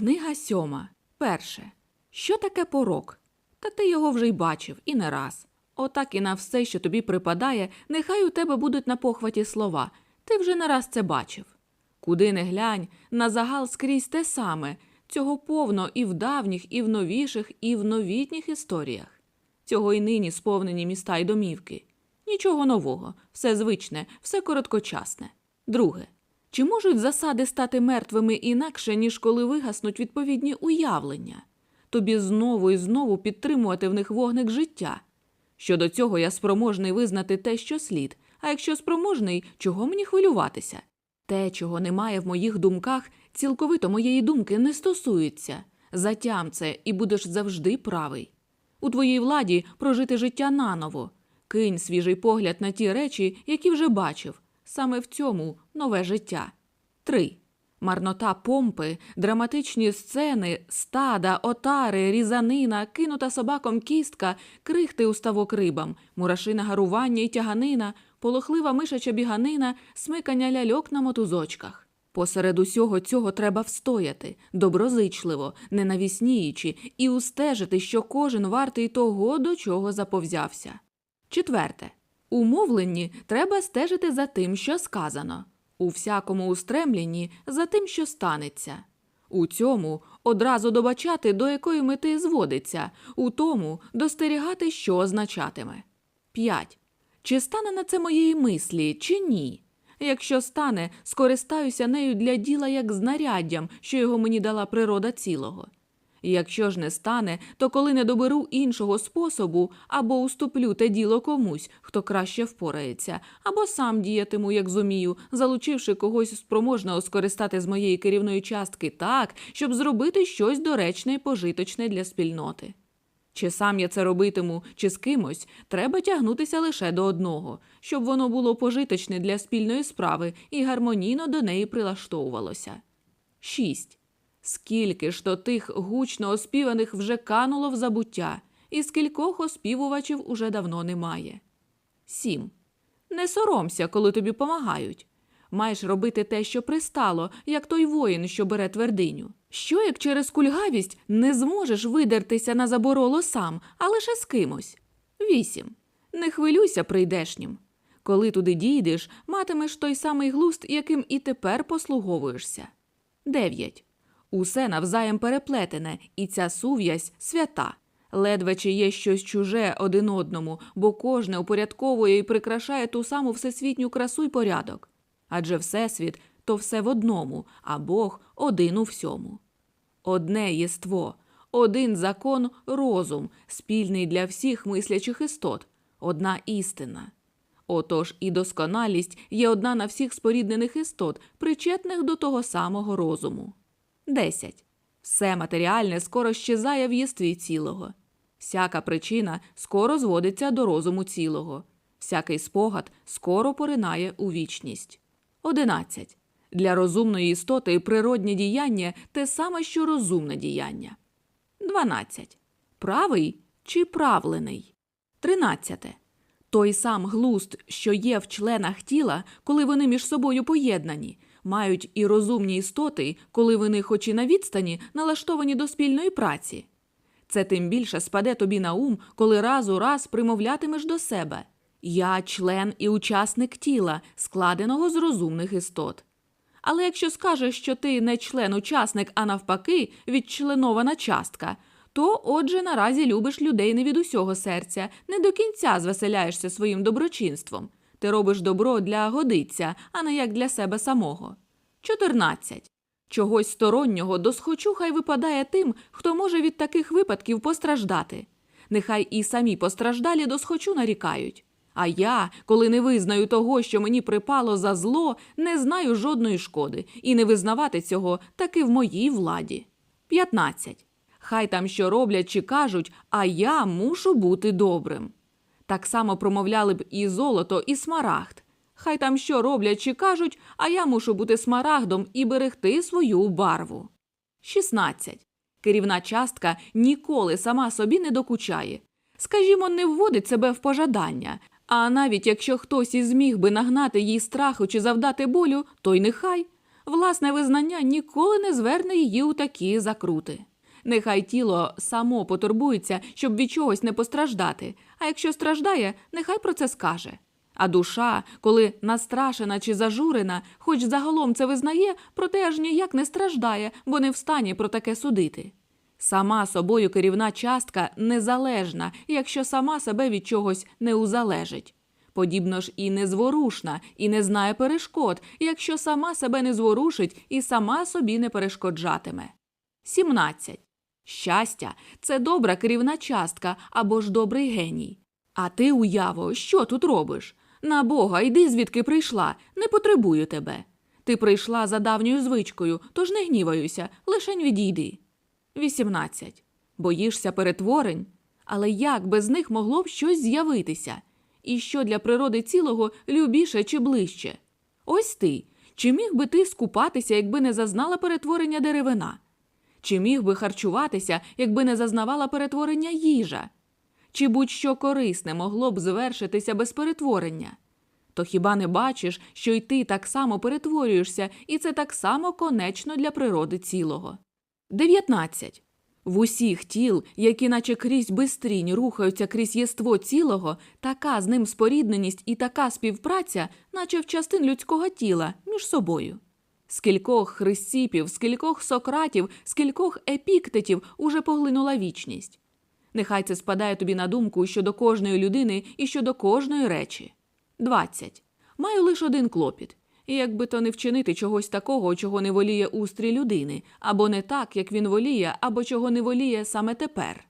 Книга сьома. Перше. Що таке порок? Та ти його вже й бачив і не раз. Отак і на все, що тобі припадає, нехай у тебе будуть на похваті слова. Ти вже не раз це бачив. Куди не глянь, на загал скрізь те саме. Цього повно і в давніх, і в новіших, і в новітніх історіях. Цього й нині сповнені міста й домівки. Нічого нового, все звичне, все короткочасне. Друге. Чи можуть засади стати мертвими інакше, ніж коли вигаснуть відповідні уявлення? Тобі знову і знову підтримувати в них вогник життя. Щодо цього я спроможний визнати те, що слід, а якщо спроможний, чого мені хвилюватися? Те, чого немає в моїх думках, цілковито моєї думки не стосується. Затям це і будеш завжди правий. У твоїй владі прожити життя наново. Кинь свіжий погляд на ті речі, які вже бачив. Саме в цьому нове життя. 3. Марнота помпи, драматичні сцени, стада, отари, різанина, кинута собаком кістка, крихти у ставок рибам, мурашине гарування і тяганина, полохлива мишача біганина, смикання ляльок на мотузочках. Посеред усього цього треба встояти, доброзичливо, не навісніючи, і устежити, що кожен вартий того, до чого заповзявся. Четверте. У мовленні треба стежити за тим, що сказано, у всякому устремленні за тим, що станеться. У цьому одразу добачати, до якої мети зводиться, у тому достерігати, що означатиме. 5. Чи стане на це моєї мислі, чи ні? Якщо стане, скористаюся нею для діла як знаряддям, що його мені дала природа цілого. Якщо ж не стане, то коли не доберу іншого способу, або уступлю те діло комусь, хто краще впорається, або сам діятиму, як зумію, залучивши когось спроможного скористати з моєї керівної частки так, щоб зробити щось доречне і пожиточне для спільноти. Чи сам я це робитиму, чи з кимось, треба тягнутися лише до одного, щоб воно було пожиточне для спільної справи і гармонійно до неї прилаштовувалося. 6. Скільки ж то тих гучно оспіваних вже кануло в забуття, і скількох оспівувачів уже давно немає. 7. Не соромся, коли тобі помагають. Маєш робити те, що пристало, як той воїн, що бере твердиню. Що як через кульгавість не зможеш видертися на забороло сам, а лише з кимось? 8. Не хвилюйся прийдешнім. Коли туди дійдеш, матимеш той самий глуст, яким і тепер послуговуєшся. 9. Усе навзаєм переплетене, і ця сув'язь свята. Ледве чи є щось чуже один одному, бо кожне упорядковує і прикрашає ту саму всесвітню красу й порядок. Адже Всесвіт то все в одному, а Бог один у всьому. Одне єство, один закон розум, спільний для всіх мислячих істот, одна істина. Отож і досконалість є одна на всіх споріднених істот, причетних до того самого розуму. 10. Все матеріальне скоро щезає в єстві цілого. Всяка причина скоро зводиться до розуму цілого. Всякий спогад скоро поринає у вічність. 11. Для розумної істоти природнє діяння те саме, що розумне діяння. 12. Правий чи правлений. 13. Той сам глуст, що є в членах тіла, коли вони між собою поєднані, мають і розумні істоти, коли вони, хоч і на відстані, налаштовані до спільної праці. Це тим більше спаде тобі на ум, коли раз у раз примовлятимеш до себе Я член і учасник тіла, складеного з розумних істот. Але якщо скажеш, що ти не член-учасник, а навпаки, відчленована частка, то отже наразі любиш людей не від усього серця, не до кінця звеселяєшся своїм доброчинством. Ти робиш добро для годиться, а не як для себе самого. 14. Чогось стороннього досхочу хай випадає тим, хто може від таких випадків постраждати. Нехай і самі постраждалі досхочу нарікають. А я, коли не визнаю того, що мені припало за зло, не знаю жодної шкоди, і не визнавати цього таки в моїй владі. 15. Хай там що роблять чи кажуть, а я мушу бути добрим. Так само промовляли б і золото, і смарагд. Хай там що роблять чи кажуть, а я мушу бути смарагдом і берегти свою барву. 16. Керівна частка ніколи сама собі не докучає. Скажімо, не вводить себе в пожадання, а навіть якщо хтось і зміг би нагнати їй страху чи завдати болю, то й нехай. Власне визнання ніколи не зверне її у такі закрути. Нехай тіло само потурбується, щоб від чогось не постраждати, а якщо страждає, нехай про це скаже. А душа, коли настрашена чи зажурена, хоч загалом це визнає, проте аж ніяк не страждає, бо не встані про таке судити. Сама собою керівна частка незалежна, якщо сама себе від чогось не узалежить. Подібно ж і незворушна, і не знає перешкод, якщо сама себе не зворушить і сама собі не перешкоджатиме. 17. Щастя це добра керівна частка або ж добрий геній. А ти, уяво, що тут робиш? На Бога, йди звідки прийшла, не потребую тебе. Ти прийшла за давньою звичкою, тож не гніваюся, лишень відійди. 18. Боїшся перетворень? Але як без них могло б щось з'явитися? І що для природи цілого любіше чи ближче? Ось ти. Чи міг би ти скупатися, якби не зазнала перетворення деревина? Чи міг би харчуватися, якби не зазнавала перетворення їжа? Чи будь-що корисне могло б звершитися без перетворення? То хіба не бачиш, що й ти так само перетворюєшся, і це так само конечно для природи цілого? 19. В усіх тіл, які наче крізь бистрінь рухаються крізь єство цілого, така з ним спорідненість і така співпраця, наче в частин людського тіла, між собою. Скількох хрисціпів, скількох сократів, скількох епіктетів уже поглинула вічність. Нехай це спадає тобі на думку щодо кожної людини і щодо кожної речі. 20. Маю лише один клопіт. І якби то не вчинити чогось такого, чого не воліє устрій людини, або не так, як він воліє, або чого не воліє саме тепер.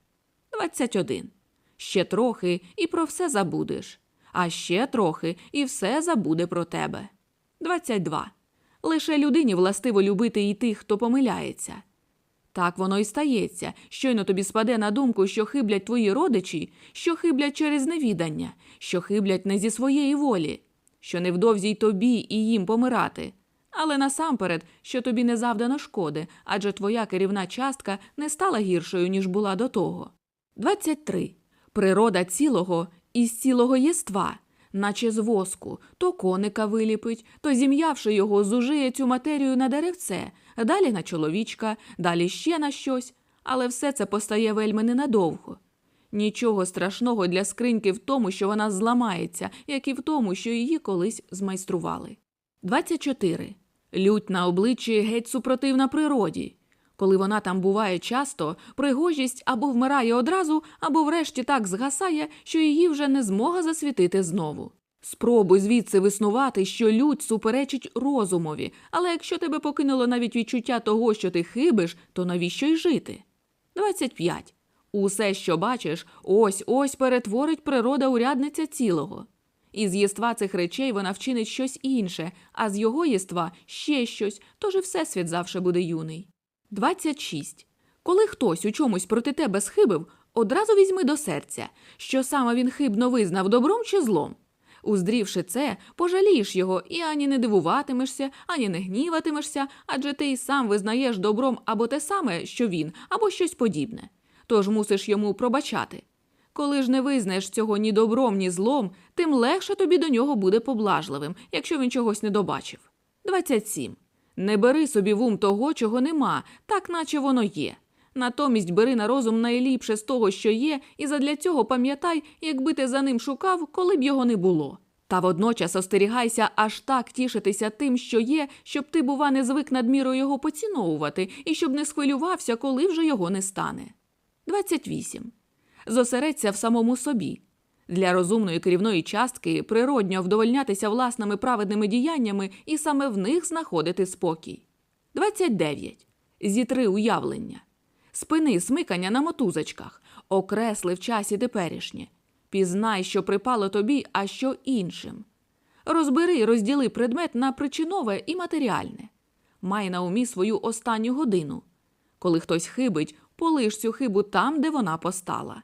21. Ще трохи і про все забудеш. А ще трохи і все забуде про тебе. 22. Лише людині властиво любити і тих, хто помиляється. Так воно і стається. Щойно тобі спаде на думку, що хиблять твої родичі, що хиблять через невідання, що хиблять не зі своєї волі, що невдовзі й тобі і їм помирати. Але насамперед, що тобі не завдано шкоди, адже твоя керівна частка не стала гіршою, ніж була до того. 23. Природа цілого із цілого єства, наче з воску, то коника виліпить, то зім'явши його, зужиє цю матерію на деревце, далі на чоловічка, далі ще на щось, але все це постає вельми ненадовго. Нічого страшного для скриньки в тому, що вона зламається, як і в тому, що її колись змайстрували. 24. Лють на обличчі геть супротивна природі. Коли вона там буває часто, пригожість або вмирає одразу, або врешті так згасає, що її вже не змога засвітити знову. Спробуй звідси виснувати, що лють суперечить розумові, але якщо тебе покинуло навіть відчуття того, що ти хибиш, то навіщо й жити? 25. Усе, що бачиш, ось ось перетворить природа урядниця цілого. Із єства цих речей вона вчинить щось інше, а з його єства ще щось, тож і всесвіт завше буде юний. 26. Коли хтось у чомусь проти тебе схибив, одразу візьми до серця, що саме він хибно визнав добром чи злом. Уздрівши це, пожалієш його і ані не дивуватимешся, ані не гніватимешся, адже ти й сам визнаєш добром або те саме, що він, або щось подібне. Тож мусиш йому пробачати. Коли ж не визнаєш цього ні добром, ні злом, тим легше тобі до нього буде поблажливим, якщо він чогось не добачив. 27. Не бери собі в ум того, чого нема, так наче воно є. Натомість бери на розум найліпше з того, що є, і задля цього пам'ятай, якби ти за ним шукав, коли б його не було. Та водночас остерігайся аж так тішитися тим, що є, щоб ти, бува, не звик надміру його поціновувати, і щоб не схвилювався, коли вже його не стане. 28. Зосередься в самому собі. Для розумної керівної частки природньо вдовольнятися власними праведними діяннями і саме в них знаходити спокій. 29. Зітри уявлення. Спини смикання на мотузочках, окресли в часі теперішнє. Пізнай, що припало тобі, а що іншим. Розбери і розділи предмет на причинове і матеріальне. Май на умі свою останню годину. Коли хтось хибить, полиш цю хибу там, де вона постала.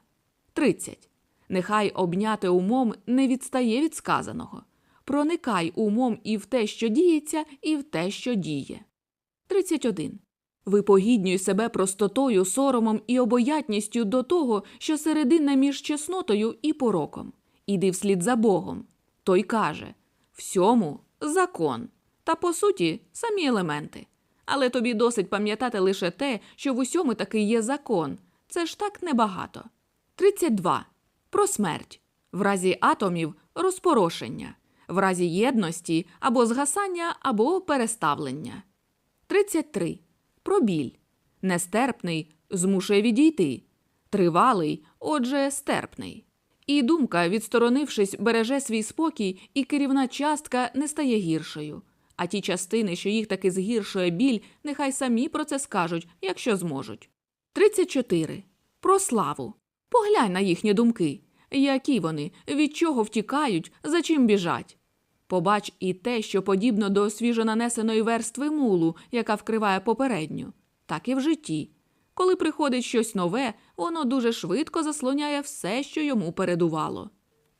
30. Нехай обняте умом не відстає від сказаного. Проникай умом і в те, що діється, і в те, що діє. 31. Випогіднюй себе простотою, соромом і обоятністю до того, що середина між чеснотою і пороком. Іди вслід за Богом. Той каже всьому закон. Та по суті, самі елементи. Але тобі досить пам'ятати лише те, що в усьому таки є закон. Це ж так небагато. 32. Про смерть. В разі атомів розпорошення, в разі єдності або згасання, або переставлення. 33. Про біль. Нестерпний змушує відійти. Тривалий, отже, стерпний. І думка, відсторонившись, береже свій спокій, і керівна частка не стає гіршою. А ті частини, що їх таки згіршує біль, нехай самі про це скажуть, якщо зможуть. 34. Про славу. Поглянь на їхні думки. Які вони, від чого втікають, за чим біжать. Побач і те, що подібно до свіжонанесеної верстви мулу, яка вкриває попередню, так і в житті. Коли приходить щось нове, воно дуже швидко заслоняє все, що йому передувало.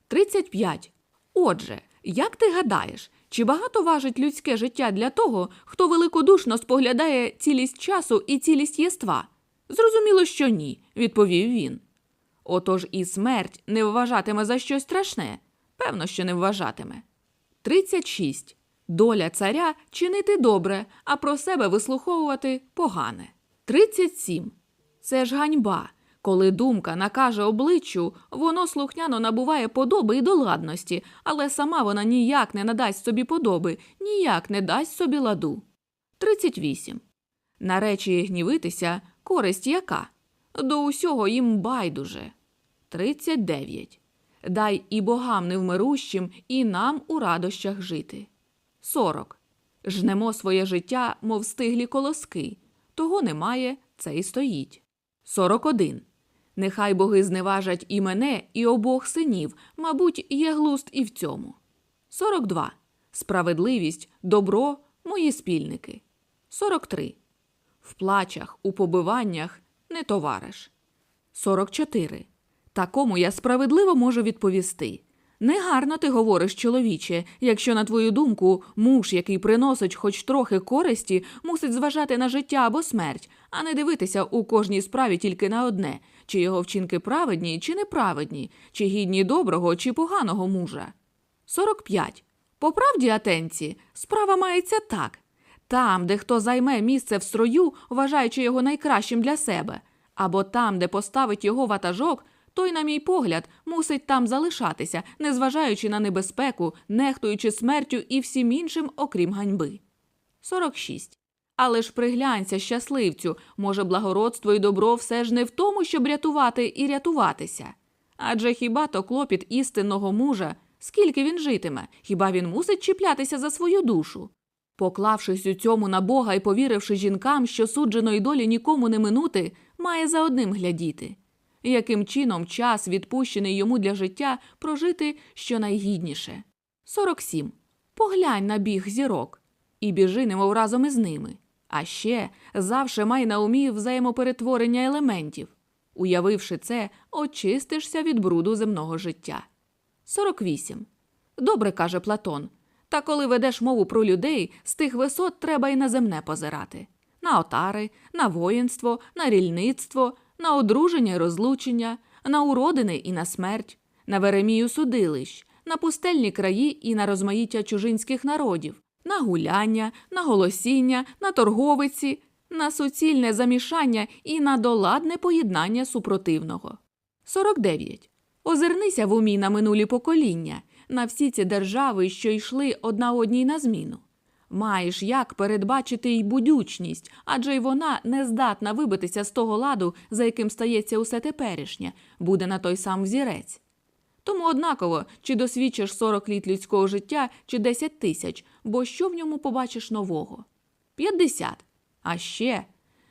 35. Отже, як ти гадаєш, чи багато важить людське життя для того, хто великодушно споглядає цілість часу і цілість єства? Зрозуміло, що ні, відповів він. Отож і смерть не вважатиме за щось страшне. Певно, що не вважатиме. 36. Доля царя чинити добре, а про себе вислуховувати погане. 37. Це ж ганьба. Коли думка накаже обличчю, воно слухняно набуває подоби і доладності, але сама вона ніяк не надасть собі подоби, ніяк не дасть собі ладу. 38. На речі гнівитися користь яка? До усього їм байдуже. 39. Дай і богам невмирущим, і нам у радощах жити. 40. Жнемо своє життя, мов стиглі колоски. Того немає, це і стоїть. 41. Нехай боги зневажать і мене, і обох синів, мабуть, є глуст і в цьому. 42. Справедливість, добро, мої спільники. 43. В плачах, у побиваннях не товариш. 44. Такому я справедливо можу відповісти. Негарно ти говориш, чоловіче, якщо, на твою думку, муж, який приносить хоч трохи користі, мусить зважати на життя або смерть, а не дивитися у кожній справі тільки на одне, чи його вчинки праведні, чи неправедні, чи гідні доброго, чи поганого мужа. 45. По правді, атенці, справа мається так. Там, де хто займе місце в строю, вважаючи його найкращим для себе, або там, де поставить його ватажок, той, на мій погляд, мусить там залишатися, незважаючи на небезпеку, нехтуючи смертю і всім іншим, окрім ганьби. 46. Але ж приглянься, щасливцю, може, благородство і добро все ж не в тому, щоб рятувати і рятуватися. Адже хіба то клопіт істинного мужа, скільки він житиме, хіба він мусить чіплятися за свою душу? Поклавшись у цьому на Бога і повіривши жінкам, що судженої долі нікому не минути, має за одним глядіти. Яким чином час, відпущений йому для життя, прожити щонайгідніше? 47. Поглянь на біг зірок і біжи, немов разом із ними. А ще завше май на умі взаємоперетворення елементів. Уявивши це, очистишся від бруду земного життя. 48. Добре каже Платон. Та коли ведеш мову про людей, з тих висот треба й на земне позирати на отари, на воїнство, на рільництво, на одруження й розлучення, на уродини і на смерть, на веремію судилищ, на пустельні краї і на розмаїття чужинських народів, на гуляння, на голосіння, на торговиці, на суцільне замішання і на доладне поєднання супротивного. 49. Озирнися в умі на минулі покоління, на всі ці держави, що йшли одна одній на зміну. Маєш як передбачити й будючність, адже й вона не здатна вибитися з того ладу, за яким стається усе теперішнє, буде на той сам взірець. Тому однаково, чи досвідчиш 40 літ людського життя, чи 10 тисяч, бо що в ньому побачиш нового? 50. А ще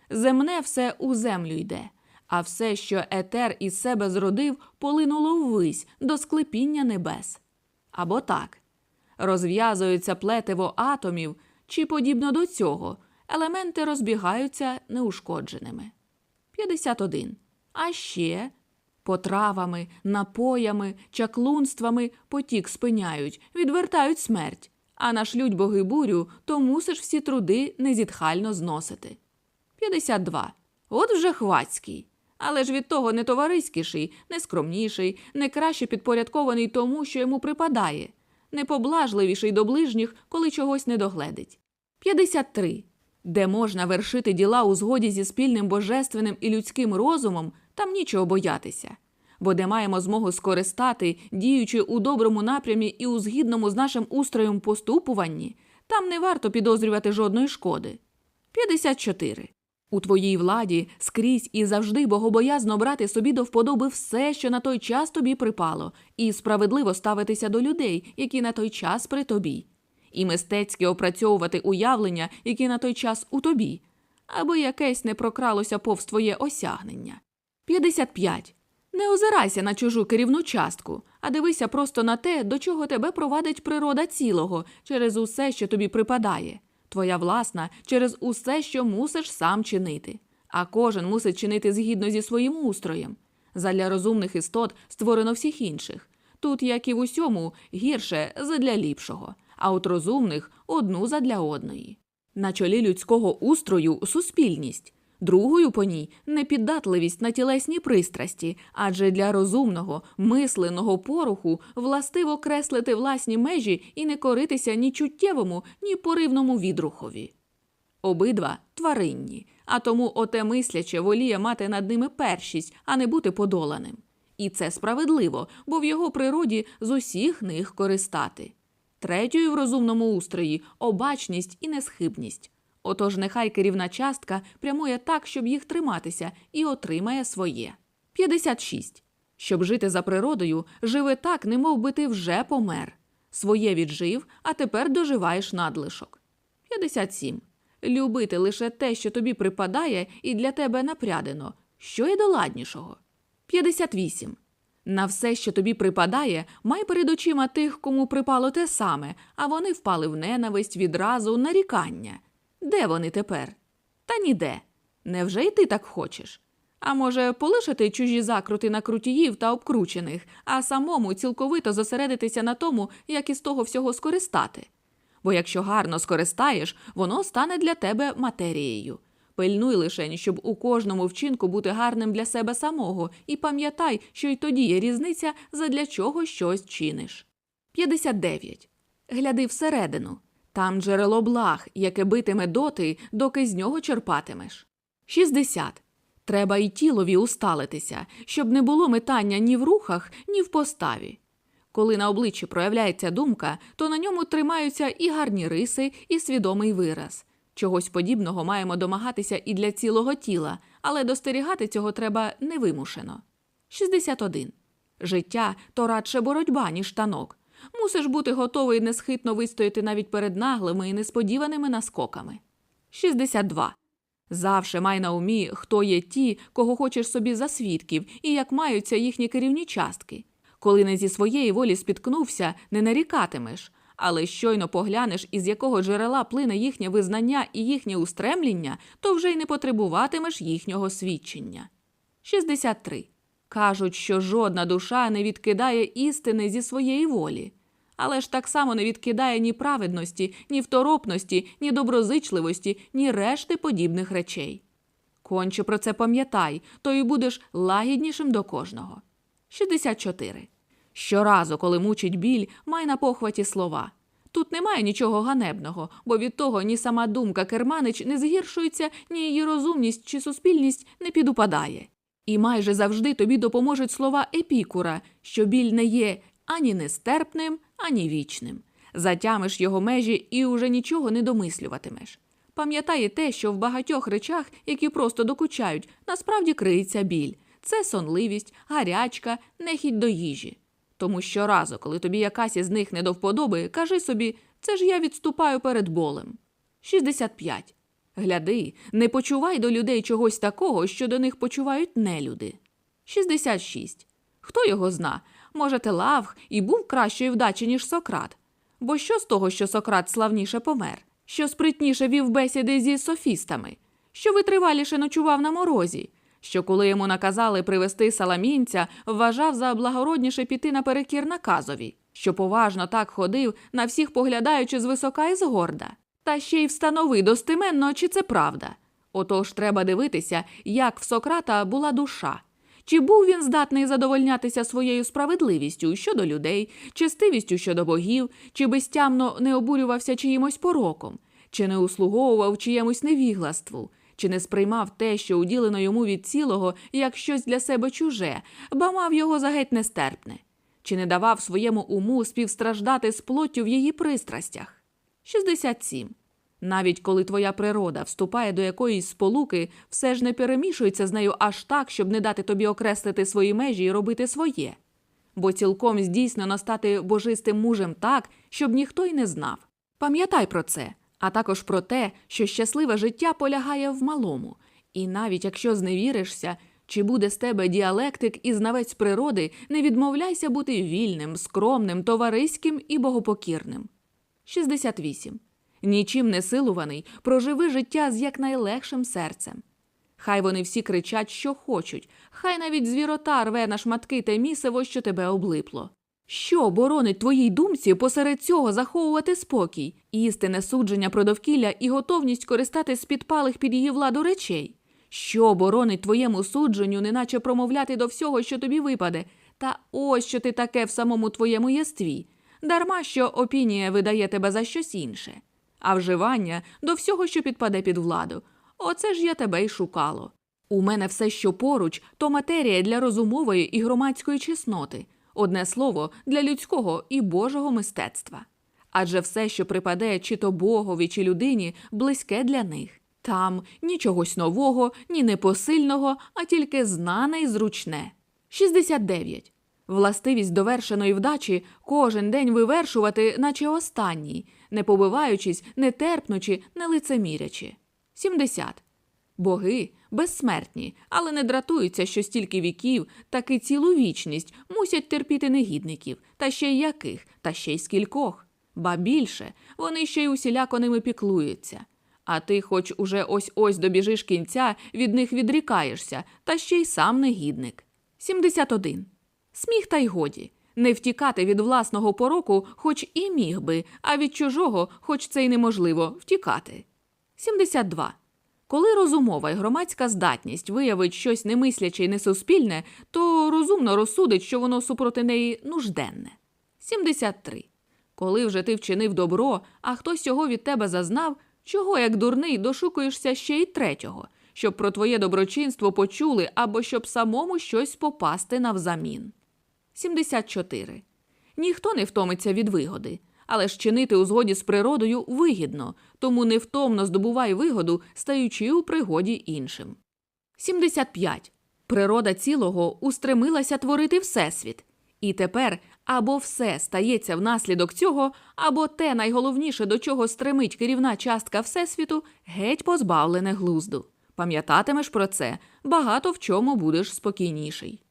земне все у землю йде, а все, що етер із себе зродив, полинуло ввись до склепіння небес. Або так. Розв'язується плетиво атомів, чи подібно до цього, елементи розбігаються неушкодженими. 51. А ще потравами, напоями, чаклунствами потік спиняють, відвертають смерть, а нашлють боги бурю, то мусиш всі труди незітхально зносити. 52. От вже хвацький. Але ж від того не товариськіший, не скромніший, не краще підпорядкований тому, що йому припадає. Непоблажливіший до ближніх, коли чогось не догледить. 53. Де можна вершити діла у згоді зі спільним божественним і людським розумом, там нічого боятися. Бо де маємо змогу скористати, діючи у доброму напрямі і у згідному з нашим устроєм поступуванні, там не варто підозрювати жодної шкоди. 54. У твоїй владі скрізь і завжди богобоязно брати собі до вподоби все, що на той час тобі припало, і справедливо ставитися до людей, які на той час при тобі, і мистецьки опрацьовувати уявлення, які на той час у тобі, аби якесь не прокралося повз твоє осягнення. 55. Не озирайся на чужу керівну частку, а дивися просто на те, до чого тебе провадить природа цілого, через усе, що тобі припадає, твоя власна, через усе, що мусиш сам чинити. А кожен мусить чинити згідно зі своїм устроєм. Задля розумних істот створено всіх інших. Тут, як і в усьому, гірше задля ліпшого, а от розумних одну задля одної. На чолі людського устрою суспільність. Другою по ній непіддатливість на тілесні пристрасті, адже для розумного, мисленого поруху властиво креслити власні межі і не коритися ні чуттєвому, ні поривному відрухові. Обидва тваринні, а тому оте мисляче воліє мати над ними першість, а не бути подоланим. І це справедливо, бо в його природі з усіх них користати. Третьою в розумному устрої обачність і несхибність. Отож, нехай керівна частка прямує так, щоб їх триматися, і отримає своє. 56. Щоб жити за природою, живи так, немов би ти вже помер. Своє віджив, а тепер доживаєш надлишок. 57. Любити лише те, що тобі припадає, і для тебе напрядено. Що є доладнішого? 58. На все, що тобі припадає, май перед очима тих, кому припало те саме, а вони впали в ненависть, відразу, нарікання. Де вони тепер? Та ніде. Невже й ти так хочеш? А може, полишити чужі закрути на крутіїв та обкручених, а самому цілковито зосередитися на тому, як із того всього скористати? Бо якщо гарно скористаєш, воно стане для тебе матерією. Пильнуй лишень, щоб у кожному вчинку бути гарним для себе самого, і пам'ятай, що й тоді є різниця, задля чого щось чиниш. 59. Гляди всередину. Там джерело благ, яке битиме доти, доки з нього черпатимеш. 60. Треба й тілові усталитися, щоб не було метання ні в рухах, ні в поставі. Коли на обличчі проявляється думка, то на ньому тримаються і гарні риси, і свідомий вираз. Чогось подібного маємо домагатися і для цілого тіла, але достерігати цього треба невимушено. 61. Життя то радше боротьба, ніж танок. Мусиш бути готовий несхитно вистояти навіть перед наглими і несподіваними наскоками. 62. Завше май на умі, хто є ті, кого хочеш собі за свідків, і як маються їхні керівні частки. Коли не зі своєї волі спіткнувся, не нарікатимеш, але щойно поглянеш, із якого джерела плине їхнє визнання і їхнє устремління, то вже й не потребуватимеш їхнього свідчення. 63. Кажуть, що жодна душа не відкидає істини зі своєї волі, але ж так само не відкидає ні праведності, ні второпності, ні доброзичливості, ні решти подібних речей. Конче про це пам'ятай, то й будеш лагіднішим до кожного. 64. Щоразу, коли мучить біль, май на похваті слова. Тут немає нічого ганебного, бо від того ні сама думка керманич не згіршується, ні її розумність чи суспільність не підупадає. І майже завжди тобі допоможуть слова епікура, що біль не є ані нестерпним, ані вічним. Затямиш його межі і уже нічого не домислюватимеш. Пам'ятай те, що в багатьох речах, які просто докучають, насправді криється біль. Це сонливість, гарячка, нехідь до їжі. Тому щоразу, коли тобі якась із них не до вподоби, кажи собі, це ж я відступаю перед болем. 65. Гляди, не почувай до людей чогось такого, що до них почувають нелюди. 66. Хто його зна? Може, Телавг і був кращої вдачі, ніж Сократ. Бо що з того, що Сократ славніше помер, що спритніше вів бесіди зі софістами, що витриваліше ночував на морозі, що коли йому наказали привезти саламінця, вважав за благородніше піти наперекір наказові, що поважно так ходив, на всіх поглядаючи звисока і згорда. Та ще й встанови достеменно, чи це правда. Отож треба дивитися, як в Сократа була душа, Чи був він здатний задовольнятися своєю справедливістю щодо людей, честивістю щодо богів, чи безтямно не обурювався чиїмось пороком, чи не услуговував чиємусь невігластву, чи не сприймав те, що уділено йому від цілого, як щось для себе чуже, ба мав його за геть нестерпне, чи не давав своєму уму співстраждати з плоттю в її пристрастях. 67. Навіть коли твоя природа вступає до якоїсь сполуки, все ж не перемішується з нею аж так, щоб не дати тобі окреслити свої межі і робити своє. Бо цілком здійснено стати божистим мужем так, щоб ніхто й не знав. Пам'ятай про це, а також про те, що щасливе життя полягає в малому, і навіть якщо зневіришся, чи буде з тебе діалектик і знавець природи, не відмовляйся бути вільним, скромним, товариським і богопокірним. 68. Нічим не силуваний, проживи життя з якнайлегшим серцем. Хай вони всі кричать, що хочуть, хай навіть звірота рве на шматки те місиво, що тебе облипло. Що боронить твоїй думці посеред цього заховувати спокій, істинне судження про довкілля і готовність користатись з підпалих під її владу речей? Що боронить твоєму судженню, неначе промовляти до всього, що тобі випаде, та ось що ти таке в самому твоєму єстві, дарма що опінія видає тебе за щось інше, а вживання до всього, що підпаде під владу. Оце ж я тебе й шукало. У мене все, що поруч, то матерія для розумової і громадської чесноти, одне слово для людського і божого мистецтва. Адже все, що припаде чи то богові, чи людині, близьке для них. Там ні чогось нового, ні непосильного, а тільки знане і зручне. 69. Властивість довершеної вдачі кожен день вивершувати, наче останній, не побиваючись, не терпнучи, не лицемірячи. 70. Боги безсмертні, але не дратуються, що стільки віків, таки цілу вічність мусять терпіти негідників, та ще й яких, та ще й скількох. Ба більше, вони ще й усіляко ними піклуються. А ти, хоч уже ось ось добіжиш кінця, від них відрікаєшся, та ще й сам негідник. 71. Сміх та й годі. Не втікати від власного пороку, хоч і міг би, а від чужого, хоч це й неможливо, втікати. 72. Коли розумова і громадська здатність виявить щось немисляче й несуспільне, то розумно розсудить, що воно супроти неї нужденне. 73. Коли вже ти вчинив добро, а хтось його від тебе зазнав, чого, як дурний, дошукуєшся ще й третього, щоб про твоє доброчинство почули або щоб самому щось попасти навзамін. 74. Ніхто не втомиться від вигоди, але ж чинити у згоді з природою вигідно, тому невтомно здобувай вигоду, стаючи у пригоді іншим. 75. Природа цілого устремилася творити Всесвіт. І тепер або все стається внаслідок цього, або те найголовніше, до чого стремить керівна частка Всесвіту, геть позбавлене глузду. Пам'ятатимеш про це, багато в чому будеш спокійніший.